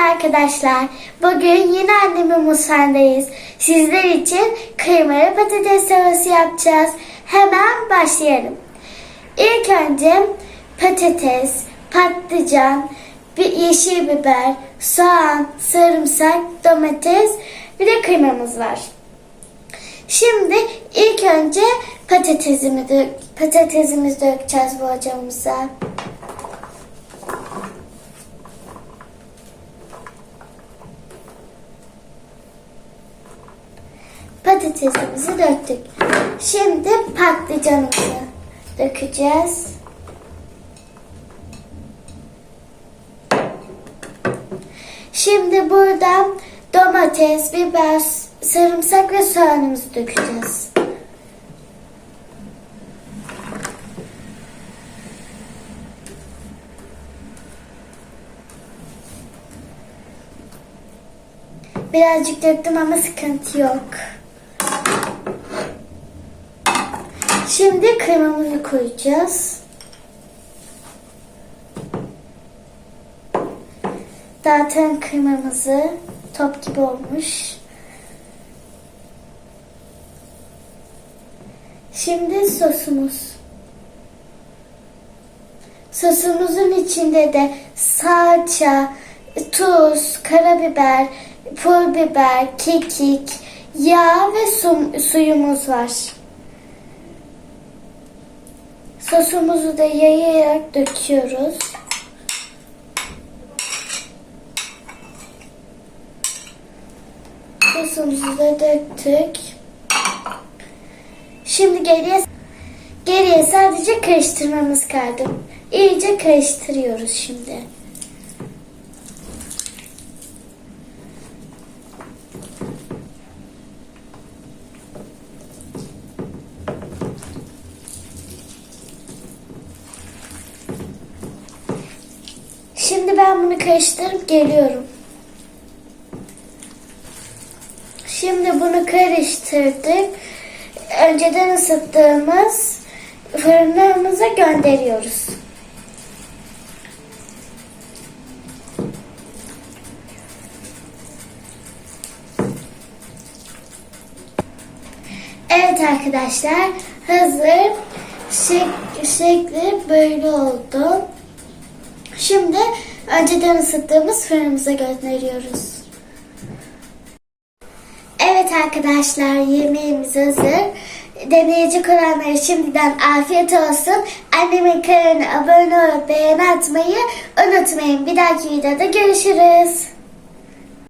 arkadaşlar. Bugün yine annemin mutfağındayız. Sizler için kıymalı patates tavası yapacağız. Hemen başlayalım. İlk önce patates, patlıcan, bir yeşil biber, soğan, sarımsak, domates, bir de kıymamız var. Şimdi ilk önce patatesimi patatesimizi dökeceğiz bu ocağımıza. Patatesimizi döktük. Şimdi patlıcanımızı dökeceğiz. Şimdi buradan domates, biber, sarımsak ve soğanımızı dökeceğiz. Birazcık döktüm ama sıkıntı yok. Şimdi kıymamızı koyacağız. Zaten kıymamızı top gibi olmuş. Şimdi sosumuz. Sosumuzun içinde de salça, tuz, karabiber, pul biber, kekik, yağ ve su, suyumuz var. Sosumuzu da yayarak döküyoruz. Sosumuzu da döktük. Şimdi geriye geriye sadece karıştırmamız kaldı. İyice karıştırıyoruz şimdi. Şimdi ben bunu karıştırıp geliyorum. Şimdi bunu karıştırdık. Önceden ısıttığımız fırınlarımıza gönderiyoruz. Evet arkadaşlar hazır. Şek şekli böyle oldu. Şimdi önceden ısıttığımız fırınımıza gönderiyoruz. Evet arkadaşlar yemeğimiz hazır. Deneyecek olanlara şimdiden afiyet olsun. Annemin kanalına abone olup beğeni atmayı unutmayın. Bir dahaki videoda görüşürüz.